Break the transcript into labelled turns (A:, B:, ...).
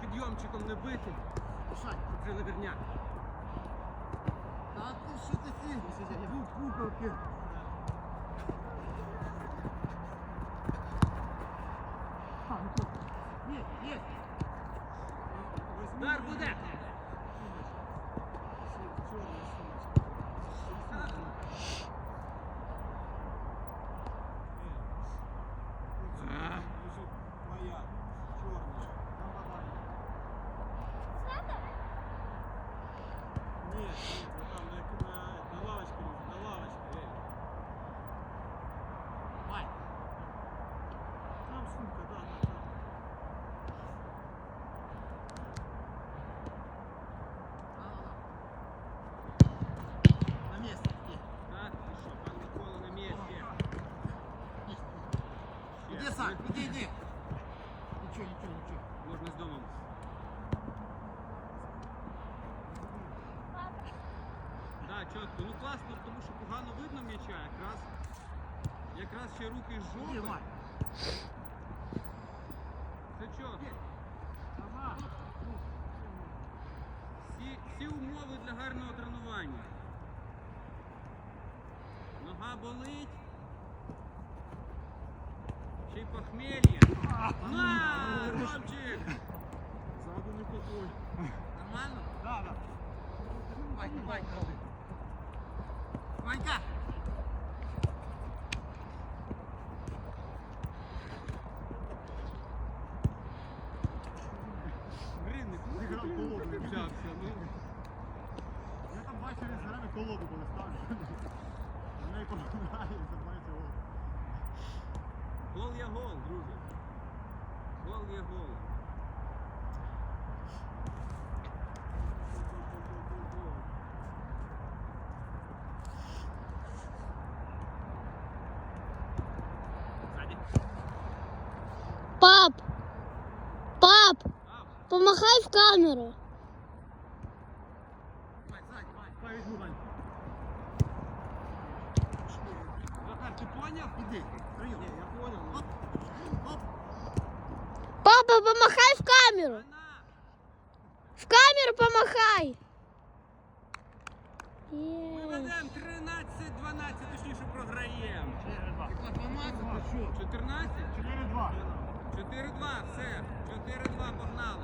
A: підйомчиком не бити.
B: Мішань.
A: Тут же наверняк.
B: Та ти що такі? Тут куколки. Є, є.
A: Barbuda.
B: Іди, Сань, іди, іди. Нічого, нічого, нічого.
A: Можна з домом. Так, чітко. Ну класно, тому що погано видно м'яча. Якраз, якраз ще руки з жопи. Це чітко. Всі, всі умови для гарного тренування. Нога болить. Ще й похмелье. На, Ромчик!
B: Ззаду не подуй.
A: Нормально?
B: Да, да.
A: Ванька, Ванька.
B: Ванька.
A: Гривник, ну
B: Зіграв
A: ти
B: колоду, не
A: взявся, ну.
B: Я там бачив, він все время колоду коли ставлю. На неї поминає і забувається гол.
A: Гол є гол, друзі. Гол є гол. Ззаді.
C: Пап! Пап!
A: Ав,
C: Помахай в камеру.
A: Захар, ти поняв?
B: Іди, прийом.
A: Ні, я понял.
B: Оп, оп.
C: Папа, помахай в камеру.
A: Вона!
C: В камеру помахай.
A: Ми
C: Є.
A: ведемо 13-12, точніше програємо.
B: 4-2. 12, ти що?
A: 14?
B: 4-2.
A: 4-2, все. 4-2, погнали.